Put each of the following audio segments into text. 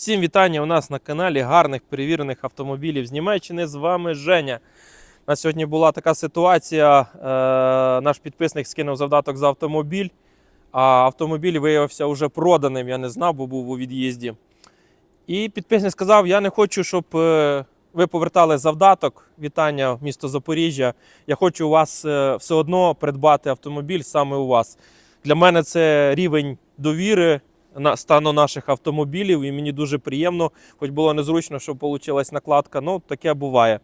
Всім вітання у нас на каналі гарних перевірених автомобілів з Німеччини. З вами Женя. У нас сьогодні була така ситуація. Е, наш підписник скинув завдаток за автомобіль, а автомобіль виявився вже проданим. Я не знав, бо був у від'їзді. І підписник сказав: Я не хочу, щоб е, ви повертали завдаток. Вітання в місто Запоріжжя. Я хочу у вас е, все одно придбати автомобіль саме у вас. Для мене це рівень довіри на стану наших автомобілів, і мені дуже приємно, хоч було незручно, що вийшла накладка. Ну, таке буває.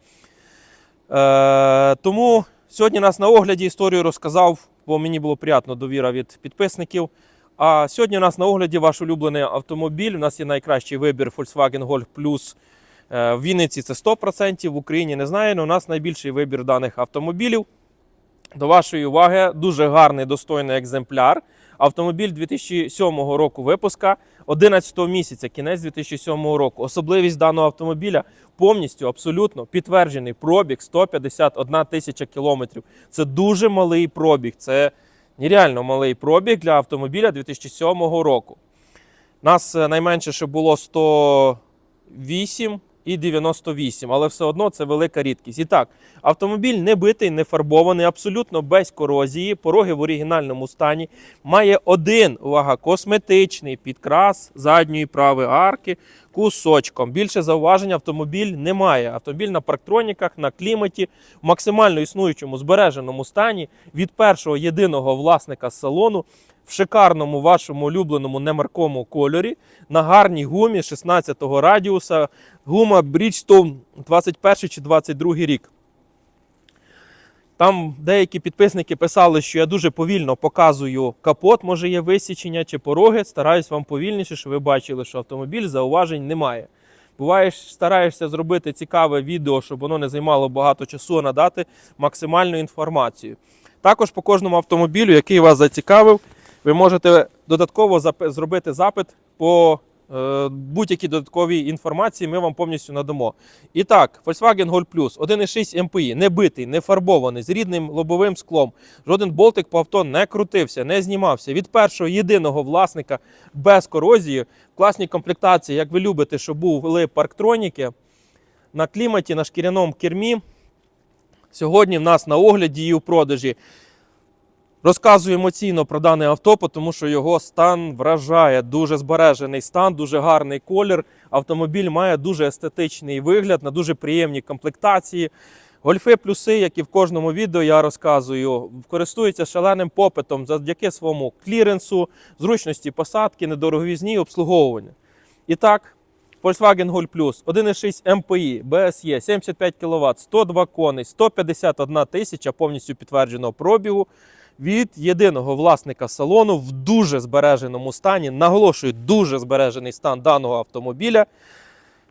Е, тому сьогодні нас на огляді історію розказав, бо мені було приємно довіра від підписників. А сьогодні у нас на огляді ваш улюблений автомобіль. У нас є найкращий вибір Volkswagen Golf Plus. Е, В Вінниці це 100%, в Україні не знаю, але у нас найбільший вибір даних автомобілів. До вашої уваги, дуже гарний достойний екземпляр. Автомобіль 2007 року випуска, 11 місяця, кінець 2007 року. Особливість даного автомобіля повністю абсолютно підтверджений пробіг 151 тисяча кілометрів. Це дуже малий пробіг. Це нереально малий пробіг для автомобіля 2007 року. Нас е, найменше ще було 108 і 98, але все одно це велика рідкість. І так, автомобіль не битий, не фарбований, абсолютно без корозії, пороги в оригінальному стані. Має один увага, косметичний підкрас задньої правої арки кусочком. Більше зауважень автомобіль не має. Автомобіль на парктроніках, на кліматі, в максимально існуючому збереженому стані від першого єдиного власника салону в шикарному вашому улюбленому немаркому кольорі на гарній гумі 16-го радіуса. Гума Bridgestone 21 чи 22 рік. Там деякі підписники писали, що я дуже повільно показую капот, може є висічення чи пороги. Стараюсь вам повільніше, щоб ви бачили, що автомобіль зауважень немає. Буває, стараєшся зробити цікаве відео, щоб воно не займало багато часу, надати максимальну інформацію. Також по кожному автомобілю, який вас зацікавив, ви можете додатково зробити запит по е, будь-якій додатковій інформації, ми вам повністю надамо. І так, Volkswagen Golf Plus 1,6 MPI, не битий, не фарбований, з рідним лобовим склом. Жоден болтик по авто не крутився, не знімався. Від першого єдиного власника без корозії, в класній комплектації, як ви любите, щоб були парктроніки. На кліматі, на шкіряному кермі. Сьогодні в нас на огляді і у продажі. Розказую емоційно про дане авто, тому що його стан вражає. Дуже збережений стан, дуже гарний колір. Автомобіль має дуже естетичний вигляд на дуже приємній комплектації. Гольфи плюси, як і в кожному відео я розказую, користуються шаленим попитом завдяки своєму кліренсу, зручності посадки, недороговізні обслуговування. І так, Volkswagen Golf Plus 1,6 MPI, BSE, 75 кВт, 102 коней, 151 тисяча повністю підтвердженого пробігу від єдиного власника салону в дуже збереженому стані. Наголошую, дуже збережений стан даного автомобіля.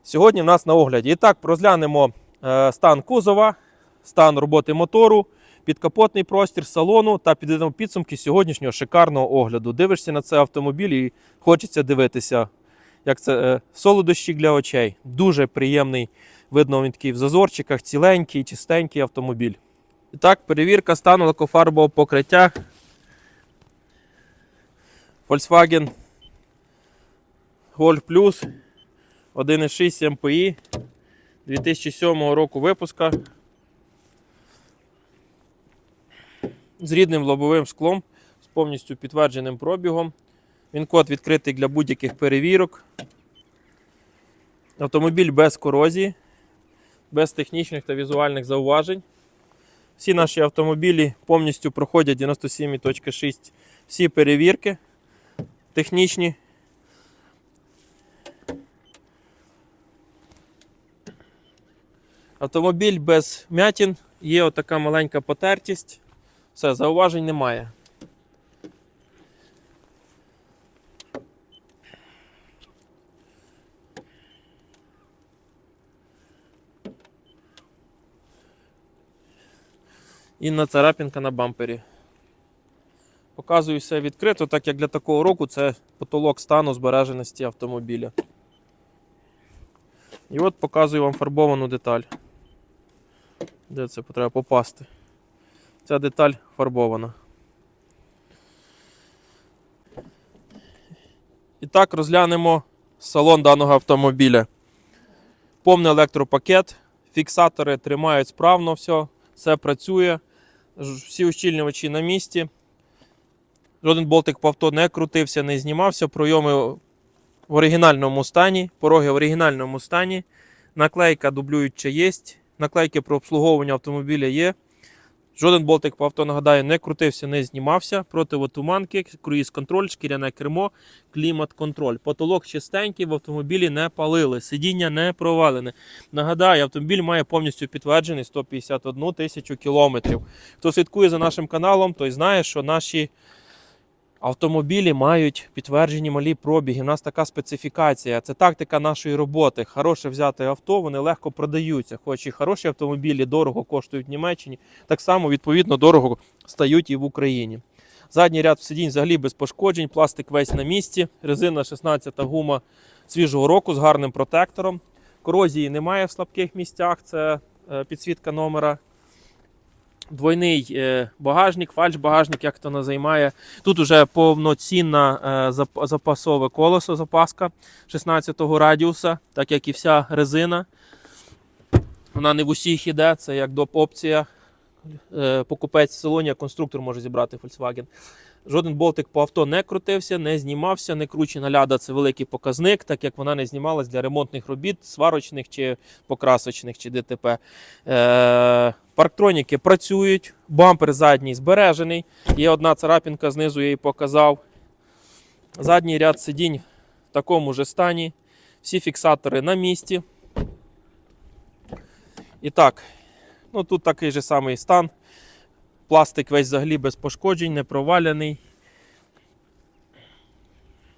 Сьогодні в нас на огляді. І так, розглянемо е, стан кузова, стан роботи мотору, підкапотний простір салону та підведемо підсумки сьогоднішнього шикарного огляду. Дивишся на цей автомобіль і хочеться дивитися, як це е, солодощі для очей. Дуже приємний. Видно, він такий в зазорчиках, ціленький, чистенький автомобіль. І так, перевірка стану лакофарбового покриття. Volkswagen Golf Plus 1,6 MPI 2007 року випуска. З рідним лобовим склом, з повністю підтвердженим пробігом. Він код відкритий для будь-яких перевірок. Автомобіль без корозії, без технічних та візуальних зауважень. Всі наші автомобілі повністю проходять 97.6 всі перевірки технічні. Автомобіль без м'ятін, є отака маленька потертість. Все, зауважень немає. Інна царапінка на бампері. Показую все відкрито, так як для такого року це потолок стану збереженості автомобіля. І от показую вам фарбовану деталь. Де це треба попасти? Ця деталь фарбована. І так розглянемо салон даного автомобіля. Повний електропакет, фіксатори тримають справно все, все працює. Всі ущільнювачі на місці. Жоден болтик по авто не крутився, не знімався. Пройоми в оригінальному стані, пороги в оригінальному стані. Наклейка дублююча є. Наклейки про обслуговування автомобіля є. Жоден болтик по авто, нагадаю, не крутився, не знімався. Противотуманки, круїз-контроль, шкіряне кермо, клімат-контроль. Потолок чистенький, в автомобілі не палили, сидіння не провалене. Нагадаю, автомобіль має повністю підтверджений 151 тисячу кілометрів. Хто слідкує за нашим каналом, той знає, що наші автомобілі мають підтверджені малі пробіги. У нас така специфікація. Це тактика нашої роботи. Хороше взяти авто, вони легко продаються. Хоч і хороші автомобілі дорого коштують в Німеччині, так само відповідно дорого стають і в Україні. Задній ряд сидінь взагалі без пошкоджень, пластик весь на місці, резина 16 гума свіжого року з гарним протектором. Корозії немає в слабких місцях, це е, підсвітка номера. Двойний е, багажник, фальш-багажник, як то назаймає. Тут уже повноцінна е, зап- запасове колесо, запаска 16-го радіуса, так як і вся резина. Вона не в усіх іде, це як доп. опція. Е, Покупець в салоні, а конструктор може зібрати Volkswagen. Жоден болтик по авто не крутився, не знімався, не кручена ляда це великий показник, так як вона не знімалась для ремонтних робіт, сварочних чи покрасочних, чи ДТП. Е, парктроніки працюють, бампер задній збережений. Є одна царапінка знизу, я її показав. Задній ряд сидінь в такому ж стані. Всі фіксатори на місці. І так, ну тут такий же самий стан. Пластик весь взагалі без пошкоджень, не провалений.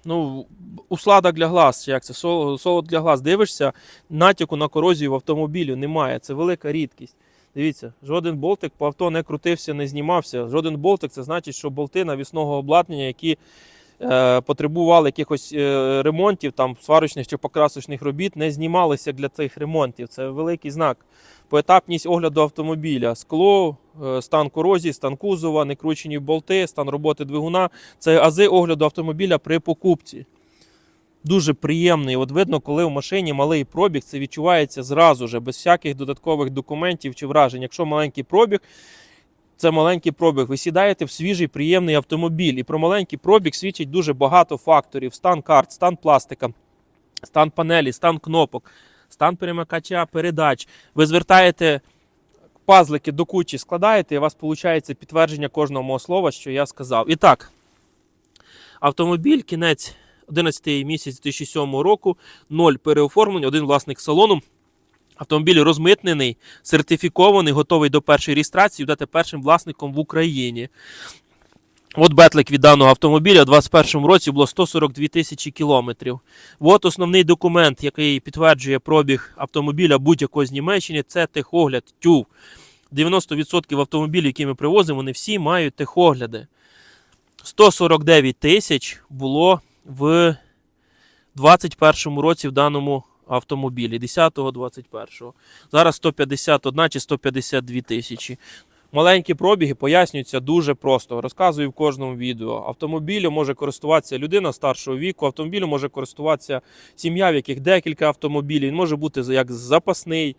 Ну, усладок для глаз, як це солод для глаз. Дивишся, натяку на корозію в автомобілі немає. Це велика рідкість. Дивіться, жоден болтик по авто не крутився, не знімався. Жоден болтик це значить, що болти навісного обладнання, які е, потребували якихось е, ремонтів, там сварочних чи покрасочних робіт, не знімалися для цих ремонтів. Це великий знак. Поетапність огляду автомобіля, скло, е, стан корозії, стан кузова, некручені болти, стан роботи двигуна. Це ази огляду автомобіля при покупці. Дуже приємний. От видно, коли в машині малий пробіг, це відчувається зразу же, без всяких додаткових документів чи вражень. Якщо маленький пробіг, це маленький пробіг. Ви сідаєте в свіжий приємний автомобіль. І про маленький пробіг свідчить дуже багато факторів: стан карт, стан пластика, стан панелі, стан кнопок, стан перемикача передач. Ви звертаєте пазлики до кучі, складаєте, і у вас виходить підтвердження кожного мого слова, що я сказав. І так, автомобіль, кінець 11 місяць 2007 року, ноль переоформлень, один власник салону. Автомобіль розмитнений, сертифікований, готовий до першої реєстрації, будете першим власником в Україні. От бетлик від даного автомобіля у 2021 році було 142 тисячі кілометрів. От основний документ, який підтверджує пробіг автомобіля будь-якого з Німеччини, це техогляд ТЮВ. 90% автомобілів, які ми привозимо, вони всі мають техогляди. 149 тисяч було в 2021 році в даному автомобілі, 10-21. Зараз 151 чи 152 тисячі. Маленькі пробіги пояснюються дуже просто. Розказую в кожному відео. Автомобілем може користуватися людина старшого віку, автомобілем може користуватися сім'я, в яких декілька автомобілів. Він може бути як запасний.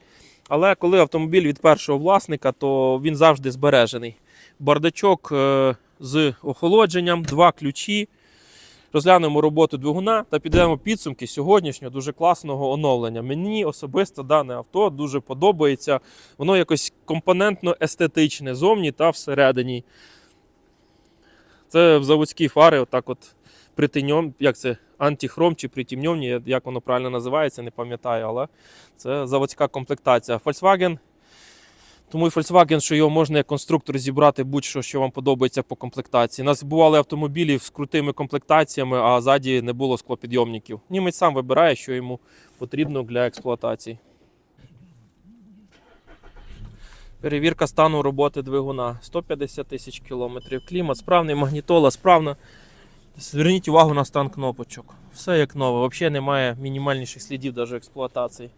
Але коли автомобіль від першого власника, то він завжди збережений. Бардачок е, з охолодженням, два ключі. Розглянемо роботу двигуна та підемо підсумки сьогоднішнього дуже класного оновлення. Мені особисто дане авто дуже подобається. Воно якось компонентно естетичне зовні та всередині. Це в заводські фари, отак от притемньом, як це антихром чи притемньовні, як воно правильно називається, не пам'ятаю, але це заводська комплектація. Volkswagen. Тому і Volkswagen, що його можна як конструктор зібрати будь-що, що вам подобається по комплектації. У нас бували автомобілі з крутими комплектаціями, а ззаді не було склопідйомників. Німець сам вибирає, що йому потрібно для експлуатації. Перевірка стану роботи двигуна 150 тисяч кілометрів. Клімат справний, магнітола справна. Зверніть увагу на стан кнопочок. Все як нове. Взагалі немає мінімальніших слідів навіть експлуатації.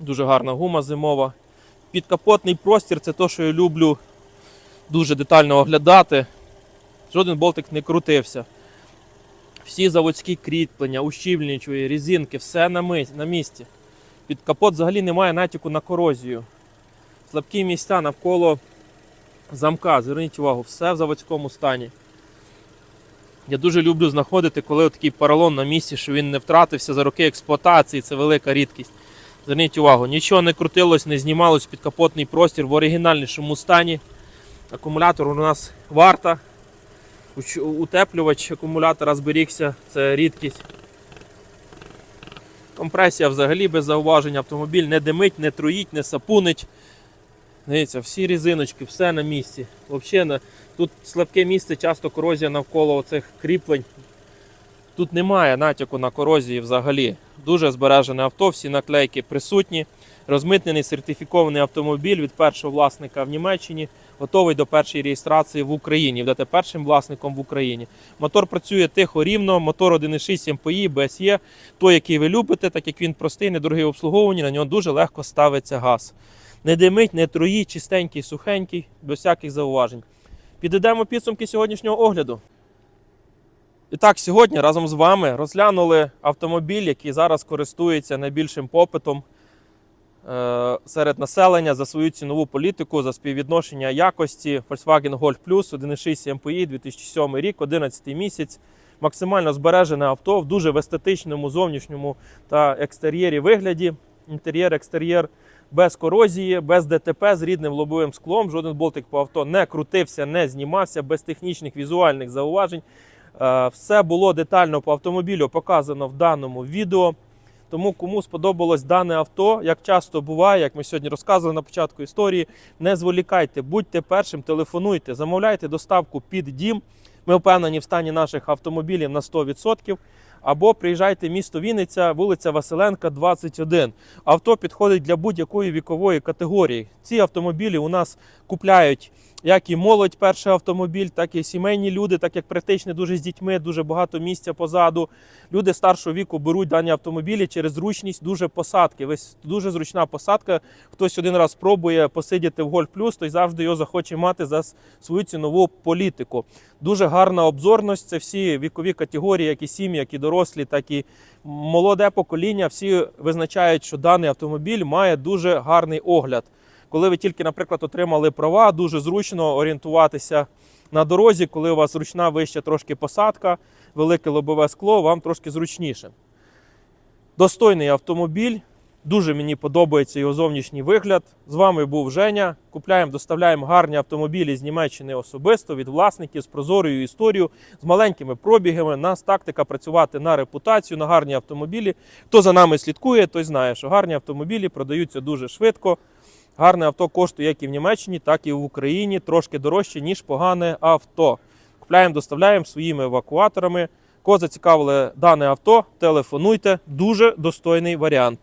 Дуже гарна гума зимова. Підкапотний простір це те, що я люблю дуже детально оглядати. Жоден болтик не крутився. Всі заводські кріплення, ущільнювачі, різинки, все на, на місці. Під капот взагалі немає натяку на корозію. Слабкі місця навколо замка. Зверніть увагу, все в заводському стані. Я дуже люблю знаходити, коли такий поролон на місці, що він не втратився за роки експлуатації, це велика рідкість. Зверніть увагу, нічого не крутилось, не знімалось під капотний простір в оригінальнішому стані. Акумулятор у нас варта. Утеплювач акумулятора зберігся, це рідкість. Компресія взагалі без зауважень. Автомобіль не димить, не труїть, не сапунить. Дивіться, всі різиночки, все на місці. Взагалі, тут слабке місце, часто корозія навколо цих кріплень. Тут немає натяку на корозії взагалі. Дуже збережене авто, всі наклейки присутні. Розмитнений сертифікований автомобіль від першого власника в Німеччині, готовий до першої реєстрації в Україні. Будете першим власником в Україні. Мотор працює тихо, рівно, мотор 1.6 МПІ, BSE, той, який ви любите, так як він простий, недорогий в обслуговуванні, на нього дуже легко ставиться газ. Не димить, не труїть, чистенький, сухенький, без всяких зауважень. Підведемо підсумки сьогоднішнього огляду. І так, сьогодні разом з вами розглянули автомобіль, який зараз користується найбільшим попитом е, серед населення за свою цінову політику, за співвідношення якості Volkswagen Golf Plus 1.6 MPI 2007 рік, 11 місяць. Максимально збережене авто в дуже в естетичному зовнішньому та екстер'єрі вигляді. Інтер'єр, екстер'єр без корозії, без ДТП з рідним лобовим склом. Жоден болтик по авто не крутився, не знімався, без технічних візуальних зауважень. Е, Все було детально по автомобілю показано в даному відео. Тому кому сподобалось дане авто, як часто буває, як ми сьогодні розказували на початку історії, не зволікайте, будьте першим, телефонуйте, замовляйте доставку під дім. Ми впевнені в стані наших автомобілів на 100%. Або приїжджайте в місто Вінниця, вулиця Василенка, 21. Авто підходить для будь-якої вікової категорії. Ці автомобілі у нас купляють як і молодь, перший автомобіль, так і сімейні люди, так як практично дуже з дітьми, дуже багато місця позаду. Люди старшого віку беруть дані автомобілі через зручність, дуже посадки. Ось дуже зручна посадка. Хтось один раз спробує посидіти в Golf Plus, той завжди його захоче мати за свою цінову політику. Дуже гарна обзорність. Це всі вікові категорії, як і сім'ї, як і дорослі, так і молоде покоління. Всі визначають, що даний автомобіль має дуже гарний огляд. Коли ви тільки, наприклад, отримали права, дуже зручно орієнтуватися на дорозі, коли у вас зручна вища трошки посадка, велике лобове скло, вам трошки зручніше. Достойний автомобіль. Дуже мені подобається його зовнішній вигляд. З вами був Женя. Купляємо, доставляємо гарні автомобілі з Німеччини особисто від власників з прозорою історією, з маленькими пробігами. Нас тактика працювати на репутацію, на гарні автомобілі. Хто за нами слідкує, той знає, що гарні автомобілі продаються дуже швидко. Гарне авто коштує як і в Німеччині, так і в Україні, трошки дорожче, ніж погане авто. Купляємо, доставляємо своїми евакуаторами. Кого зацікавили дане авто, телефонуйте. Дуже достойний варіант.